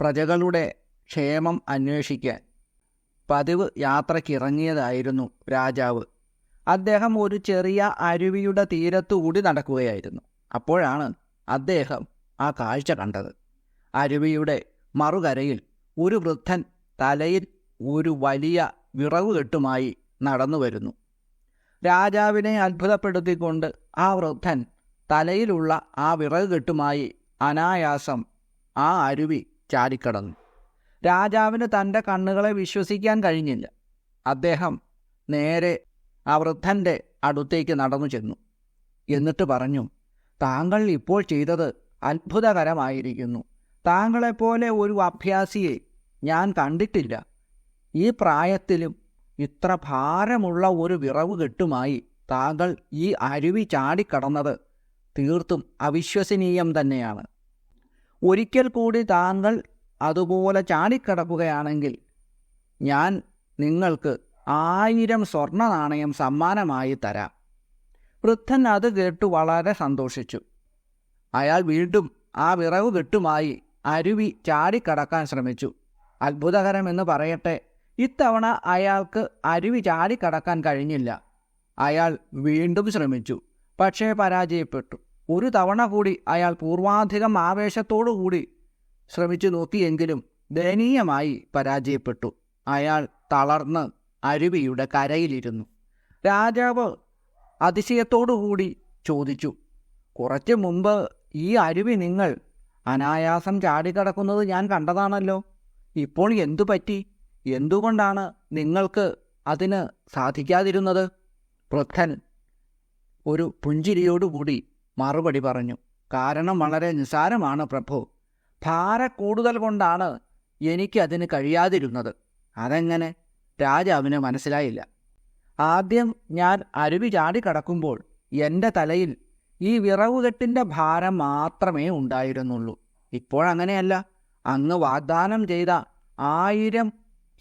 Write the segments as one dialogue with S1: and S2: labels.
S1: പ്രജകളുടെ ക്ഷേമം അന്വേഷിക്കാൻ പതിവ് യാത്രക്കിറങ്ങിയതായിരുന്നു രാജാവ്. അദ്ദേഹം ഒരു ചെറിയ അരുവിയുടെ തീരത്തുകൂടി നടക്കുകയായിരുന്നു. അപ്പോഴാണ് അദ്ദേഹം ആ കാഴ്ച കണ്ടത്. അരുവിയുടെ മറുകരയിൽ ഒരു വൃദ്ധൻ തലയിൽ ഒരു വലിയ വിറവ് കെട്ടുമായി നടന്നു വരുന്നു. രാജാവിനെ അത്ഭുതപ്പെടുത്തിക്കൊണ്ട് ആ വൃദ്ധൻ തലയിലുള്ള ആ വിറകുകെട്ടുമായി അനായാസം ആ അരുവി ചാടിക്കടന്നു. രാജാവിന് തന്റെ കണ്ണുകളെ വിശ്വസിക്കാൻ കഴിഞ്ഞില്ല. അദ്ദേഹം നേരെ ആ വൃദ്ധന്റെ അടുത്തേക്ക് നടന്നു ചെന്നു. എന്നിട്ട് പറഞ്ഞു താങ്കൾ ഇപ്പോൾ ചെയ്തത് അത്ഭുതകരമായിരിക്കുന്നു. താങ്കളെപ്പോലെ ഒരു അഭ്യാസിയെ ഞാൻ കണ്ടിട്ടില്ല. ഈ പ്രായത്തിലും ഇത്ര ഭാരമുള്ള ഒരു വിറവ് കെട്ടുമായി താങ്കൾ ഈ അരുവി ചാടിക്കടന്നത് തീർത്തും അവിശ്വസനീയം തന്നെയാണ്. ഒരിക്കൽ കൂടി താങ്കൾ അതുപോലെ ചാടിക്കടക്കുകയാണെങ്കിൽ ഞാൻ നിങ്ങൾക്ക് ആയിരം സ്വർണ നാണയം സമ്മാനമായി തരാം. വൃദ്ധൻ അത് കേട്ടു വളരെ സന്തോഷിച്ചു. അയാൾ വീണ്ടും ആ വിറവ് കെട്ടുമായി അരുവി ചാടിക്കടക്കാൻ ശ്രമിച്ചു. അത്ഭുതകരമെന്ന് പറയട്ടെ ഇത്തവണ അയാൾക്ക് അരുവി ചാടിക്കടക്കാൻ കഴിഞ്ഞില്ല. അയാൾ വീണ്ടും ശ്രമിച്ചു പക്ഷേ പരാജയപ്പെട്ടു. ഒരു തവണ കൂടി അയാൾ പൂർവാധികം ആവേശത്തോടു കൂടി ശ്രമിച്ചു നോക്കിയെങ്കിലും ദയനീയമായി പരാജയപ്പെട്ടു. അയാൾ തളർന്ന് അരുവിയുടെ കരയിലിരുന്നു. രാജാവ് അതിശയത്തോടുകൂടി ചോദിച്ചു കുറച്ച് മുമ്പ് ഈ അരുവി നിങ്ങൾ അനായാസം ചാടിക്കടക്കുന്നത് ഞാൻ കണ്ടതാണല്ലോ. ഇപ്പോൾ എന്തു പറ്റി? എന്തുകൊണ്ടാണ് നിങ്ങൾക്ക് അതിന് സാധിക്കാതിരുന്നത്? വൃദ്ധൻ ഒരു പുഞ്ചിരിയോടുകൂടി മറുപടി പറഞ്ഞു. കാരണം വളരെ നിസാരമാണ് പ്രഭു. ഭാര കൂടുതൽ കൊണ്ടാണ് എനിക്കതിന് കഴിയാതിരുന്നത്. അതെങ്ങനെ? രാജാവിന് മനസ്സിലായില്ല. ആദ്യം ഞാൻ അരുവി ചാടിക്കടക്കുമ്പോൾ എന്റെ തലയിൽ ഈ വിറവുകെട്ടിന്റെ ഭാരം മാത്രമേ ഉണ്ടായിരുന്നുള്ളൂ. ഇപ്പോഴങ്ങനെയല്ല അങ്ങ് വാഗ്ദാനം ചെയ്ത ആയിരം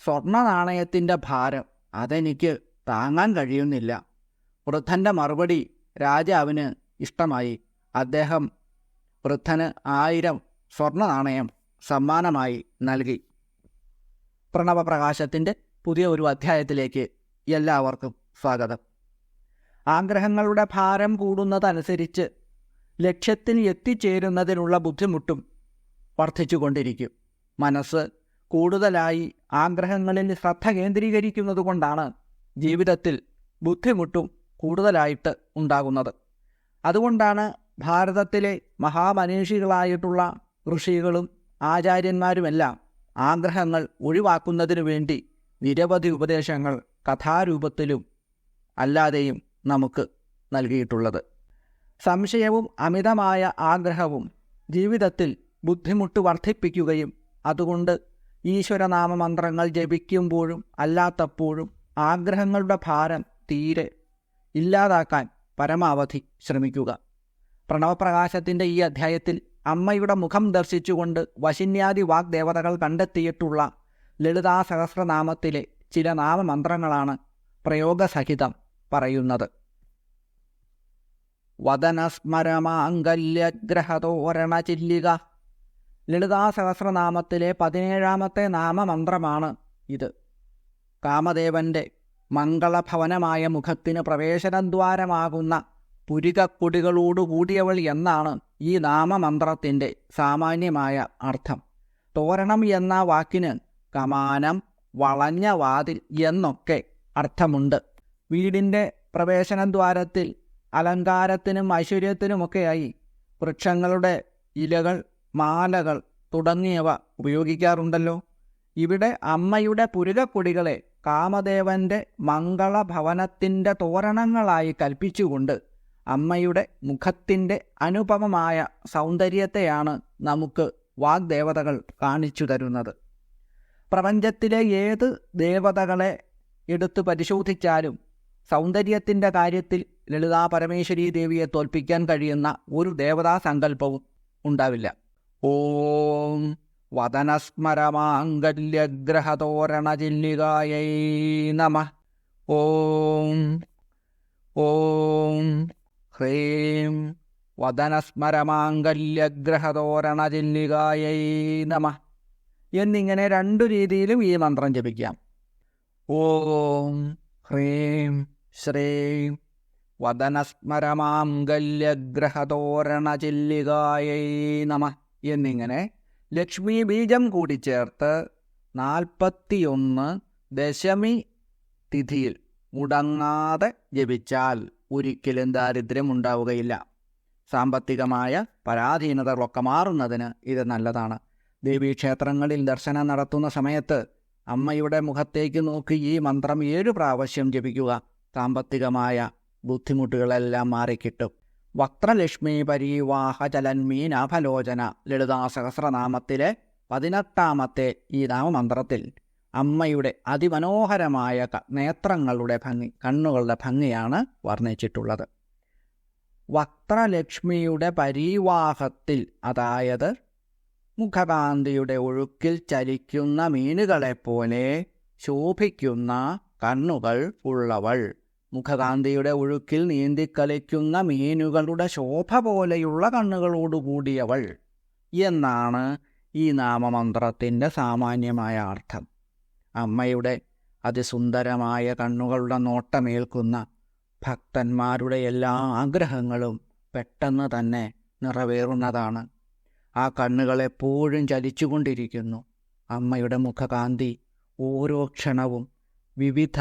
S1: സ്വർണ നാണയത്തിന്റെ ഭാരം അതെനിക്ക് താങ്ങാൻ കഴിയുന്നില്ല. വൃദ്ധന്റെ മറുപടി രാജാവിന് ഇഷ്ടമായി. അദ്ദേഹം വൃദ്ധന് ആയിരം സ്വർണ നാണയം സമ്മാനമായി നൽകി. പ്രണവപ്രകാശത്തിന്റെ പുതിയ ഒരു അധ്യായത്തിലേക്ക് എല്ലാവർക്കും സ്വാഗതം. ആഗ്രഹങ്ങളുടെ ഭാരം കൂടുന്നതനുസരിച്ച് ലക്ഷ്യത്തിൽ എത്തിച്ചേരുന്നതിനുള്ള ബുദ്ധിമുട്ടും വർദ്ധിച്ചുകൊണ്ടിരിക്കും. മനസ്സ് കൂടുതലായി ആഗ്രഹങ്ങളിൽ ശ്രദ്ധ കേന്ദ്രീകരിക്കുന്നതുകൊണ്ടാണ് ജീവിതത്തിൽ ബുദ്ധിമുട്ടും കൂടുതലായിട്ട് ഉണ്ടാകുന്നത്. അതുകൊണ്ടാണ് ഭാരതത്തിലെ മഹാമനീഷികളായിട്ടുള്ള ഋഷികളും ആചാര്യന്മാരുമെല്ലാം ആഗ്രഹങ്ങൾ ഒഴിവാക്കുന്നതിനു വേണ്ടി നിരവധി ഉപദേശങ്ങൾ കഥാരൂപത്തിലും അല്ലാതെയും നമുക്ക് നൽകിയിട്ടുള്ളത്. സംശയവും അമിതമായ ആഗ്രഹവും ജീവിതത്തിൽ ബുദ്ധിമുട്ട് വർദ്ധിപ്പിക്കുകയും അതുകൊണ്ട് ഈശ്വരനാമമന്ത്രങ്ങൾ ജപിക്കുമ്പോഴും അല്ലാത്തപ്പോഴും ആഗ്രഹങ്ങളുടെ ഭാരം തീരെ ഇല്ലാതാക്കാൻ പരമാവധി ശ്രമിക്കുക. പ്രണവപ്രകാശത്തിന്റെ ഈ അധ്യായത്തിൽ അമ്മയുടെ മുഖം ദർശിച്ചുകൊണ്ട് വശിന്യാദി വാഗ്ദേവതകൾ കണ്ടെത്തിയിട്ടുള്ള ലളിതാ സഹസ്രനാമത്തിലെ ചില നാമമന്ത്രങ്ങളാണ് പ്രയോഗസഹിതം പറയുന്നത്. വദനസ്മരമാംഗല്യഗ്രഹതോരണ ചില്ലിക ലളിതാ സഹസ്രനാമത്തിലെ പതിനേഴാമത്തെ നാമമന്ത്രമാണ് ഇത്. കാമദേവന്റെ മംഗളഭവനമായ മുഖത്തിന് പ്രവേശനദ്വാരമാകുന്ന പുരികക്കൊടികളോടുകൂടിയവൾ എന്നാണ് ഈ നാമമന്ത്രത്തിന്റെ സാമാന്യമായ അർത്ഥം. തോരണം എന്ന വാക്കിന് കമാനം വളഞ്ഞ വാതിൽ എന്നൊക്കെ അർത്ഥമുണ്ട്. വീടിന്റെ പ്രവേശനദ്വാരത്തിൽ അലങ്കാരത്തിനും ഐശ്വര്യത്തിനുമൊക്കെയായി വൃക്ഷങ്ങളുടെ ഇലകൾ മാലകൾ തുടങ്ങിയവ ഉപയോഗിക്കാറുണ്ടല്ലോ. ഇവിടെ അമ്മയുടെ പുരുകക്കൊടികളെ കാമദേവന്റെ മംഗളഭവനത്തിന്റെ തോരണങ്ങളായി കൽപ്പിച്ചുകൊണ്ട് അമ്മയുടെ മുഖത്തിന്റെ അനുപമമായ സൗന്ദര്യത്തെയാണ് നമുക്ക് വാഗ്ദേവതകൾ കാണിച്ചു തരുന്നത്. പ്രപഞ്ചത്തിലെ ഏത് ദേവതകളെ എടുത്തു പരിശോധിച്ചാലും സൗന്ദര്യത്തിന്റെ കാര്യത്തിൽ ലളിതാ പരമേശ്വരി ദേവിയെ തോൽപ്പിക്കാൻ കഴിയുന്ന ഒരു ദേവതാ സങ്കല്പവും ഉണ്ടാവില്ല. ഓം വദനസ്മരമാംഗല്യഗ്രഹതോരണചില്ലികായൈ നമ. ഓം. ഓം. ഹ്രീം. വദനസ്മരമാംഗല്യഗ്രഹതോരണചില്ലികായൈ നമ. എന്നിങ്ങനെ രണ്ടു രീതിയിലും ഈ മന്ത്രം ജപിക്കാം. ഓം. ഹ്രീം. ശ്രീം. വദനസ്മരമാംഗല്യഗ്രഹതോരണചില്ലികായൈ നമ. എന്നിങ്ങനെ ലക്ഷ്മി ബീജം കൂടി ചേർത്ത് നാൽപ്പത്തിയൊന്ന് ദശമി തിഥിയിൽ മുടങ്ങാതെ ജപിച്ചാൽ ഒരിക്കലും ദാരിദ്ര്യം ഉണ്ടാവുകയില്ല. സാമ്പത്തികമായ പരാധീനതകളൊക്കെ മാറുന്നതിന് ഇത് നല്ലതാണ്. ദേവീക്ഷേത്രങ്ങളിൽ ദർശനം നടത്തുന്ന സമയത്ത് അമ്മയുടെ മുഖത്തേക്ക് നോക്കി ഈ മന്ത്രം ഏഴു പ്രാവശ്യം ജപിക്കുക. സാമ്പത്തികമായ ബുദ്ധിമുട്ടുകളെല്ലാം മാറിക്കിട്ടും. വക്രലക്ഷ്മി പരീവാഹ ചലന്മീനാഭലോചന ലളിതാ സഹസ്രനാമത്തിലെ പതിനെട്ടാമത്തെ ഈ നാമമന്ത്രത്തിൽ അമ്മയുടെ അതിമനോഹരമായ നേത്രങ്ങളുടെ ഭംഗി കണ്ണുകളുടെ ഭംഗിയാണ് വർണിച്ചിട്ടുള്ളത്. വക്രലക്ഷ്മിയുടെ പരീവാഹത്തിൽ അതായത് മുഖകാന്തിയുടെ ഒഴുക്കിൽ ചലിക്കുന്ന മീനുകളെപ്പോലെ ശോഭിക്കുന്ന കണ്ണുകൾ ഉള്ളവൾ. മുഖകാന്തിയുടെ ഒഴുക്കിൽ നീന്തിക്കളിക്കുന്ന മീനുകളുടെ ശോഭ പോലെയുള്ള കണ്ണുകളോടുകൂടിയവൾ. എന്നാണ് ഈ നാമമന്ത്രത്തിന്റെ സാമാന്യമായ അർത്ഥം. അമ്മയുടെ അതിസുന്ദരമായ കണ്ണുകളുടെ നോട്ടമേൽക്കുന്ന ഭക്തന്മാരുടെ എല്ലാ ആഗ്രഹങ്ങളും പെട്ടെന്ന് തന്നെ നിറവേറുന്നതാണ്. ആ കണ്ണുകളെപ്പോഴും ചലിച്ചുകൊണ്ടിരിക്കുന്നു. അമ്മയുടെ മുഖകാന്തി ഓരോ ക്ഷണവും വിവിധ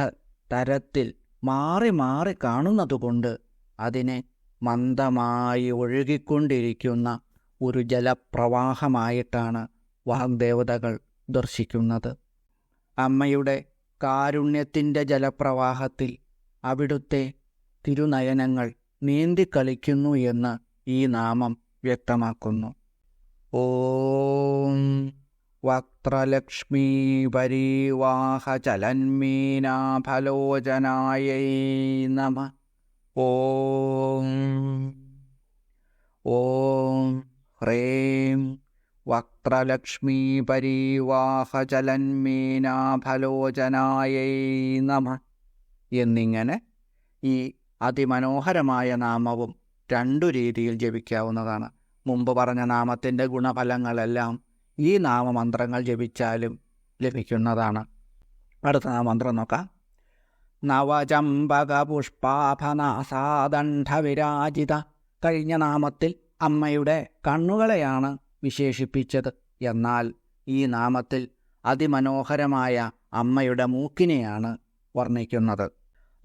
S1: തരത്തിൽ മാറി മാറി കാണുന്നതുകൊണ്ട് അതിനെ മന്ദമായി ഒഴുകിക്കൊണ്ടിരിക്കുന്ന ഒരു ജലപ്രവാഹമായിട്ടാണ് വാഗ്ദേവതകൾ ദർശിക്കുന്നത്. അമ്മയുടെ കാരുണ്യത്തിന്റെ ജലപ്രവാഹത്തിൽ അവിടുത്തെ തിരുനയനങ്ങൾ നീന്തിക്കളിക്കുന്നു എന്ന് ഈ നാമം വ്യക്തമാക്കുന്നു. ഓം വക്രലക്ഷ്മീ പരീവാഹ ചലന്മീനാഫലോചനായൈ നമ. ഓം. ഓം. ഹ്രീം. വക്രലക്ഷ്മീ പരീവാഹ ചലന്മീനാഫലോചനായൈ നമ. എന്നിങ്ങനെ ഈ അതിമനോഹരമായ നാമവും രണ്ടു രീതിയിൽ ജപിക്കാവുന്നതാണ്. മുമ്പ് പറഞ്ഞ നാമത്തിന്റെ ഗുണഫലങ്ങളെല്ലാം ഈ നാമമന്ത്രങ്ങൾ ജപിച്ചാലും ലഭിക്കുന്നതാണ്. അടുത്ത നാമമന്ത്രം നോക്കാം. നവചമ്പക പുഷ്പാഭനാസാദണ്ഡവിരാജിത കഴിഞ്ഞ നാമത്തിൽ അമ്മയുടെ കണ്ണുകളെയാണ് വിശേഷിപ്പിച്ചത്. എന്നാൽ ഈ നാമത്തിൽ അതിമനോഹരമായ അമ്മയുടെ മൂക്കിനെയാണ് വർണിക്കുന്നത്.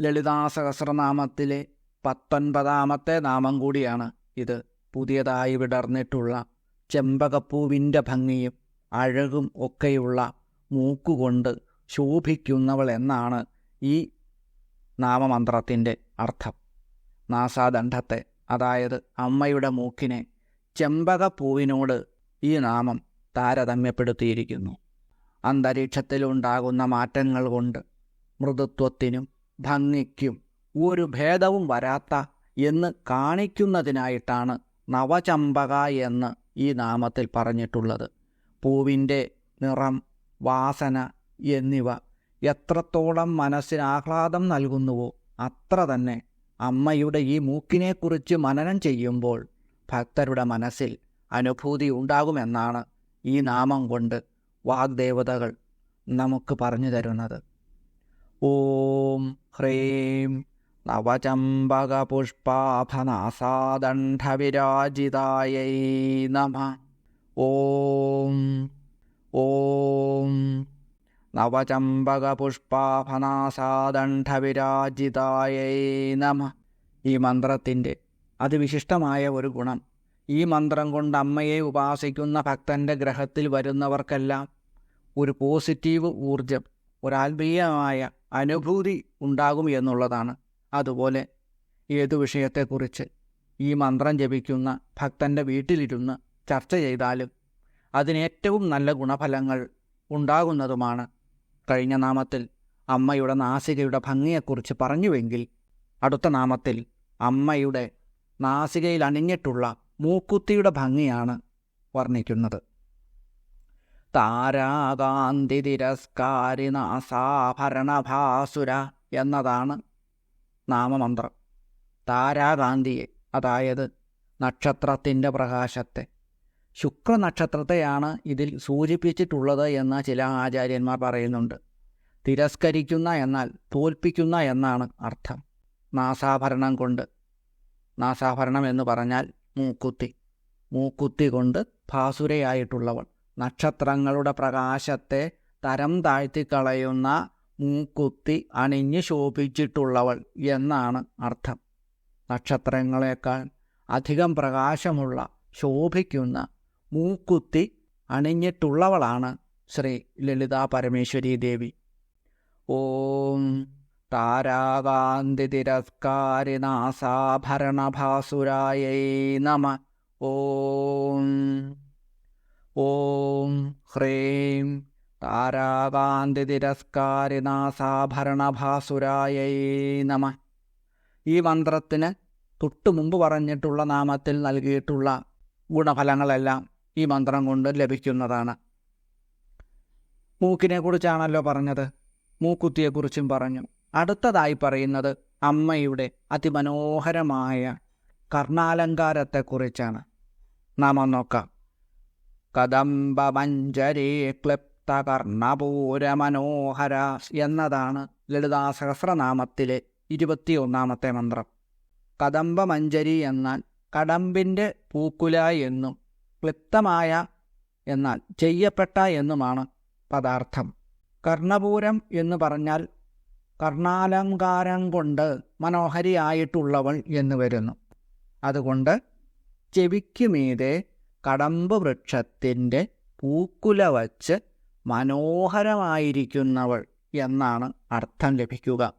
S1: ലളിതാ സഹസ്രനാമത്തിലെ പത്തൊൻപതാമത്തെ നാമം കൂടിയാണ് ഇത്. പുതിയതായി വിടർന്നിട്ടുള്ള ചെമ്പകപ്പൂവിന്റെ ഭംഗിയും അഴകും ഒക്കെയുള്ള മൂക്കുകൊണ്ട് ശോഭിക്കുന്നവൾ എന്നാണ് ഈ നാമമന്ത്രത്തിന്റെ അർത്ഥം. നാസാദണ്ഡത്തെ അതായത് അമ്മയുടെ മൂക്കിനെ ചെമ്പകപ്പൂവിനോട് ഈ നാമം താരതമ്യപ്പെടുത്തിയിരിക്കുന്നു. അന്തരീക്ഷത്തിലുണ്ടാകുന്ന മാറ്റങ്ങൾ കൊണ്ട് മൃദുത്വത്തിനും ഭംഗിക്കും ഒരു ഭേദവും വരാത്ത എന്ന് കാണിക്കുന്നതിനായിട്ടാണ് നവചമ്പക എന്ന് ഈ നാമത്തിൽ പറഞ്ഞിട്ടുള്ളത്. പൂവിന്റെ നിറം വാസന എന്നിവ എത്രത്തോളം മനസ്സിന് ആഹ്ലാദം നൽകുന്നുവോ അത്ര തന്നെ അമ്മയുടെ ഈ മൂക്കിനെക്കുറിച്ച് മനനം ചെയ്യുമ്പോൾ ഭക്തരുടെ മനസ്സിൽ അനുഭൂതി ഉണ്ടാകുമെന്നാണ് ഈ നാമം കൊണ്ട് വാഗ്ദേവതകൾ നമുക്ക് പറഞ്ഞു തരുന്നത്. ഓം ഹ്രീം നവചമ്പക പുഷ്പാഭനാസാദണ്ഡവിരാജിതായൈ നമ. ഓം ഓം. നവചമ്പക പുഷ്പാഭനാസാദണ്ഡവിരാജിതായൈ നമ. ഈ മന്ത്രത്തിന്റെ അതിവിശിഷ്ടമായ ഒരു ഗുണം. ഈ മന്ത്രം കൊണ്ട് അമ്മയെ ഉപാസിക്കുന്ന ഭക്തന്റെ ഗ്രഹത്തിൽ വരുന്നവർക്കെല്ലാം ഒരു പോസിറ്റീവ് ഊർജം ഒരാത്മീയമായ അനുഭൂതി ഉണ്ടാകും എന്നുള്ളതാണ്. അതുപോലെ ഏതു വിഷയത്തെക്കുറിച്ച് ഈ മന്ത്രം ജപിക്കുന്ന ഭക്തന്റെ വീട്ടിലിരുന്ന് ചർച്ച ചെയ്താലും അതിനേറ്റവും നല്ല ഗുണഫലങ്ങൾ ഉണ്ടാകുന്നതുമാണ്. കഴിഞ്ഞ നാമത്തിൽ അമ്മയുടെ നാസികയുടെ ഭംഗിയെക്കുറിച്ച് പറഞ്ഞുവെങ്കിൽ അടുത്ത നാമത്തിൽ അമ്മയുടെ നാസികയിൽ അണിഞ്ഞിട്ടുള്ള മൂക്കുത്തിയുടെ ഭംഗിയാണ് വർണിക്കുന്നത്. താരാകാന്തി തിരസ്കാരി നാസാഭരണഭാസുര എന്നതാണ് നാമമന്ത്രം. താരാകാന്തിയെ അതായത് നക്ഷത്രത്തിന്റെ പ്രകാശത്തെ. ശുക്രനക്ഷത്രത്തെയാണ് ഇതിൽ സൂചിപ്പിച്ചിട്ടുള്ളത് എന്ന് ചില ആചാര്യന്മാർ പറയുന്നുണ്ട്. തിരസ്കരിക്കുന്ന എന്നാൽ തോൽപ്പിക്കുന്ന എന്നാണ് അർത്ഥം. നാസാഭരണം കൊണ്ട്. നാസാഭരണം എന്ന് പറഞ്ഞാൽ മൂക്കുത്തി. മൂക്കുത്തി കൊണ്ട് ഭാസുരയായിട്ടുള്ളവൾ. നക്ഷത്രങ്ങളുടെ പ്രകാശത്തെ തരം താഴ്ത്തിക്കളയുന്ന മൂക്കുത്തി അണിഞ്ഞ് ശോഭിച്ചിട്ടുള്ളവൾ എന്നാണ് അർത്ഥം. നക്ഷത്രങ്ങളെക്കാൾ അധികം പ്രകാശമുള്ള ശോഭിക്കുന്ന മൂക്കുത്തി അണിഞ്ഞിട്ടുള്ളവളാണ് ശ്രീ ലളിതാ പരമേശ്വരി ദേവി. ഓം താരാകാന്തി തിരസ്കാരി നാസാഭരണഭാസുരായൈ നമ. ഓം. ഓം. ഹ്രീം താരാകാന്തി തിരസ്കാരി നാസാഭരണഭാസുരായൈ നമ. ഈ മന്ത്രത്തിന് തൊട്ടു മുമ്പ് പറഞ്ഞിട്ടുള്ള നാമത്തിൽ നൽകിയിട്ടുള്ള ഗുണഫലങ്ങളെല്ലാം ഈ മന്ത്രം കൊണ്ട് ലഭിക്കുന്നതാണ്. മൂക്കിനെക്കുറിച്ചാണല്ലോ പറഞ്ഞത്. മൂക്കുത്തിയെക്കുറിച്ചും പറഞ്ഞു. അടുത്തതായി പറയുന്നത് അമ്മയുടെ അതിമനോഹരമായ കർണാലങ്കാരത്തെക്കുറിച്ചാണ്. നാം നോക്കാം. കദംബമഞ്ജരി ക്ലിപ്ത കർണപൂരമനോഹര എന്നതാണ് ലളിതാ സഹസ്രനാമത്തിലെ ഇരുപത്തിയൊന്നാമത്തെ മന്ത്രം. കദംബമഞ്ജരി എന്നാൽ കടമ്പിന്റെ പൂക്കുല എന്നും ക്ലിപ്തമായ എന്നാൽ ചെയ്യപ്പെട്ട എന്നുമാണ് പദാർത്ഥം. കർണപൂരം എന്ന് പറഞ്ഞാൽ കർണാലങ്കാരം കൊണ്ട് മനോഹരിയായിട്ടുള്ളവൾ എന്ന് വരുന്നു. അതുകൊണ്ട് ചെവിക്കുമീതെ കടമ്പ് വൃക്ഷത്തിന്റെ പൂക്കുല വച്ച് മനോഹരമായിരിക്കുന്നവൾ എന്നാണ് അർത്ഥം ലഭിക്കുക.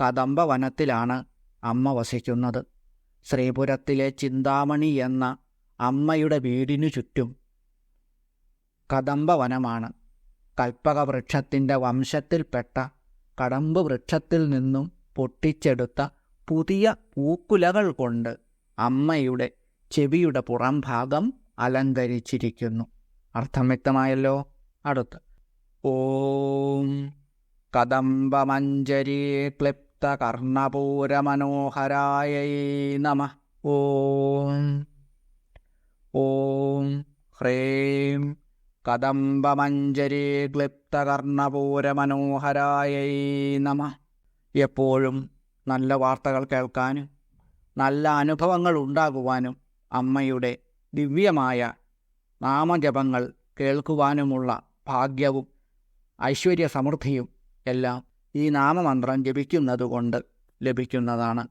S1: കദംബ വനത്തിലാണ് അമ്മ വസിക്കുന്നത്. ശ്രീപുരത്തിലെ ചിന്താമണി എന്ന അമ്മയുടെ വീടിനു ചുറ്റും കദംബ വനമാണ് കൽപ്പക കൽപ്പകവൃക്ഷത്തിന്റെ വംശത്തിൽപ്പെട്ട കടമ്പ് വൃക്ഷത്തിൽ നിന്നും പൊട്ടിച്ചെടുത്ത പുതിയ പൂക്കുലകൾ കൊണ്ട് അമ്മയുടെ ചെവിയുടെ പുറംഭാഗം അലങ്കരിച്ചിരിക്കുന്നു. അർത്ഥം വ്യക്തമായല്ലോ? അടുത്ത് ഓം കദംബമഞ്ജരി ക്ലിപ്ത കർണപൂരമനോഹരായ നമ. ഓം ഓം ഹ്രീം കദംബമഞ്ജരി ക്ലിപ്ത കർണപൂരമനോഹരായ നമ. എപ്പോഴും നല്ല വാർത്തകൾ കേൾക്കാനും നല്ല അനുഭവങ്ങൾ ഉണ്ടാകുവാനും അമ്മയുടെ ദിവ്യമായ നാമജപങ്ങൾ കേൾക്കുവാനുമുള്ള ഭാഗ്യവും ഐശ്വര്യ സമൃദ്ധിയും എല്ലാം ഈ നാമമന്ത്രം ജപിക്കുന്നതുകൊണ്ട് ലഭിക്കുന്നതാണ്.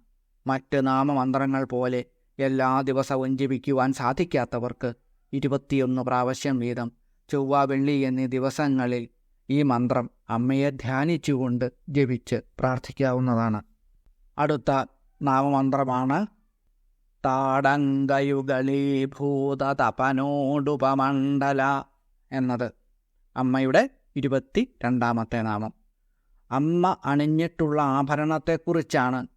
S1: മറ്റ് നാമമന്ത്രങ്ങൾ പോലെ എല്ലാ ദിവസവും ജപിക്കുവാൻ സാധിക്കാത്തവർക്ക് ഇരുപത്തിയൊന്ന് പ്രാവശ്യം വീതം ചൊവ്വ വെള്ളി എന്നീ ദിവസങ്ങളിൽ ഈ മന്ത്രം അമ്മയെ ധ്യാനിച്ചുകൊണ്ട് ജപിച്ച് പ്രാർത്ഥിക്കാവുന്നതാണ്. അടുത്ത നാമമന്ത്രമാണ് താടങ്കയുഗളീഭൂത തപനോടുപമണ്ഡല എന്നത്. അമ്മയുടെ ഇരുപത്തി രണ്ടാമത്തെ നാമം. അമ്മ അണിഞ്ഞിട്ടുള്ള ആഭരണത്തെക്കുറിച്ചാണ്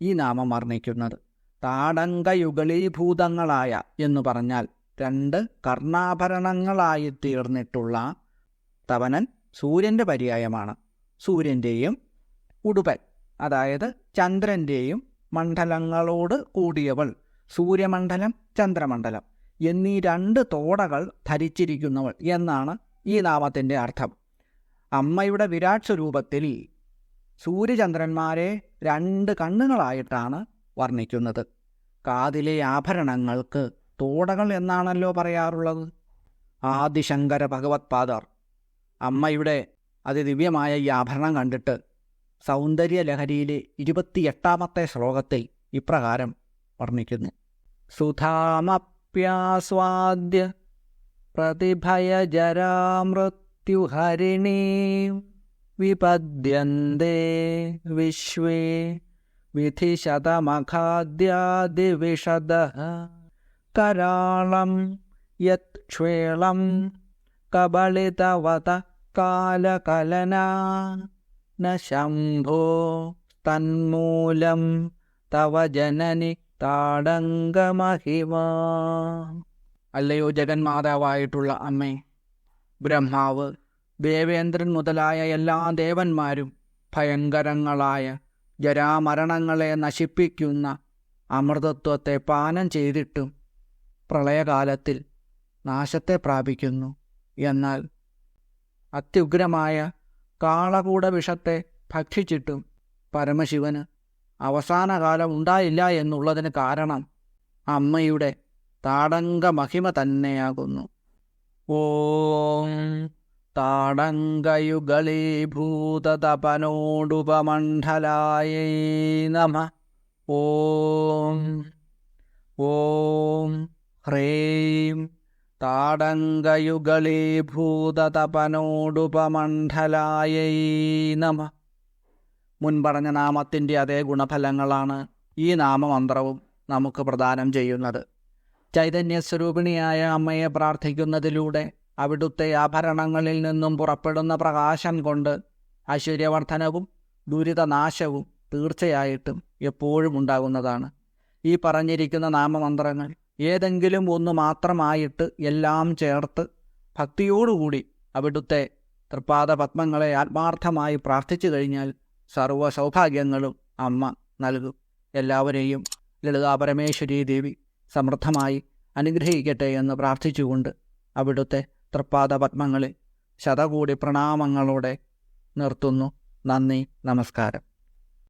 S1: ഈ നാമം വർണിക്കുന്നത്. താടങ്കയുഗളീഭൂതങ്ങളായ എന്നു പറഞ്ഞാൽ രണ്ട് കർണാഭരണങ്ങളായി തീർന്നിട്ടുള്ള തവനൻ സൂര്യന്റെ പര്യായമാണ്. സൂര്യന്റെയും ഉടുപ്പൻ അതായത് ചന്ദ്രന്റെയും മണ്ഡലങ്ങളോട് കൂടിയവൾ സൂര്യമണ്ഡലം ചന്ദ്രമണ്ഡലം എന്നീ രണ്ട് തോടകൾ ധരിച്ചിരിക്കുന്നവൾ എന്നാണ് ഈ നാമത്തിന്റെ അർത്ഥം. അമ്മയുടെ വിരാട് സ്വരൂപത്തിൽ സൂര്യചന്ദ്രന്മാരെ രണ്ട് കണ്ണുകളായിട്ടാണ് വർണിക്കുന്നത്. കാതിലെ ആഭരണങ്ങൾക്ക് തോടകൾ എന്നാണല്ലോ പറയാറുള്ളത്. ആദിശങ്കര ഭഗവത് പാദർ അമ്മയുടെ അതിദിവ്യമായ ഈ ആഭരണം കണ്ടിട്ട് സൗന്ദര്യ ലഹരിയിലെ ഇരുപത്തിയെട്ടാമത്തെ ശ്ലോകത്തിൽ ഇപ്രകാരം വർണിക്കുന്നു. സുധാമപ്യാസ്വാദ്യ പ്രതിഭയജരാമൃത്യുഹരിണീ വിപദ്യന്തേ വിശ്വേ വിധിശതമഖാദ്യാദിവിശദ കരാളം യത്ക്ഷേളം കബളിതവത കാലകലനാ ശംഭോ തന്മൂലം തവ ജനനി താടങ്കമഹിമ അല്ലയോ ജഗന്മാതാവായിട്ടുള്ള അമ്മേ ബ്രഹ്മാവ് ദേവേന്ദ്രൻ മുതലായ എല്ലാ ദേവന്മാരും ഭയങ്കരങ്ങളായ ജരാമരണങ്ങളെ നശിപ്പിക്കുന്ന അമൃതത്വത്തെ പാനം ചെയ്തിട്ടും പ്രളയകാലത്തിൽ നാശത്തെ പ്രാപിക്കുന്നു. എന്നാൽ അത്യുഗ്രമായ കാളകൂട വിഷത്തെ ഭക്ഷിച്ചിട്ടും പരമശിവന് അവസാനകാലം ഉണ്ടായില്ല എന്നുള്ളതിന് കാരണം അമ്മയുടെ താടങ്ക മഹിമ തന്നെയാകുന്നു. ഓം താടങ്കയുഗളീഭൂതതപനോടുപമണ്ഡലായ നമ. ഓം ഓം ഹ്രീം താടങ്കയുഗളീഭൂതതപനോടുപമണ്ഡലായ നമ. മുൻപറഞ്ഞ നാമത്തിന്റെ അതേ ഗുണഫലങ്ങളാണ് ഈ നാമമന്ത്രവും നമുക്ക് പ്രദാനം ചെയ്യുന്നത്. ചൈതന്യസ്വരൂപിണിയായ അമ്മയെ പ്രാർത്ഥിക്കുന്നതിലൂടെ അവിടുത്തെ ആഭരണങ്ങളിൽ നിന്നും പുറപ്പെടുന്ന പ്രകാശം കൊണ്ട് ഐശ്വര്യവർദ്ധനവും ദുരിതനാശവും തീർച്ചയായിട്ടും എപ്പോഴും ഉണ്ടാകുന്നതാണ്. ഈ പറഞ്ഞിരിക്കുന്ന നാമമന്ത്രങ്ങൾ ഏതെങ്കിലും ഒന്ന് മാത്രമായിട്ട് എല്ലാം ചേർത്ത് ഭക്തിയോടുകൂടി അവിടുത്തെ തൃപ്പാദ പത്മങ്ങളെ ആത്മാർത്ഥമായി പ്രാർത്ഥിച്ചു കഴിഞ്ഞാൽ സർവ സൗഭാഗ്യങ്ങളും അമ്മ നൽകും. എല്ലാവരെയും ലളിതാ പരമേശ്വരി ദേവി സമൃദ്ധമായി അനുഗ്രഹിക്കട്ടെ എന്ന് പ്രാർത്ഥിച്ചുകൊണ്ട് അവിടുത്തെ തൃപ്പാദ പത്മങ്ങളിൽ ശതകൂടി പ്രണാമങ്ങളോടെ നിർത്തുന്നു. നന്ദി നമസ്കാരം.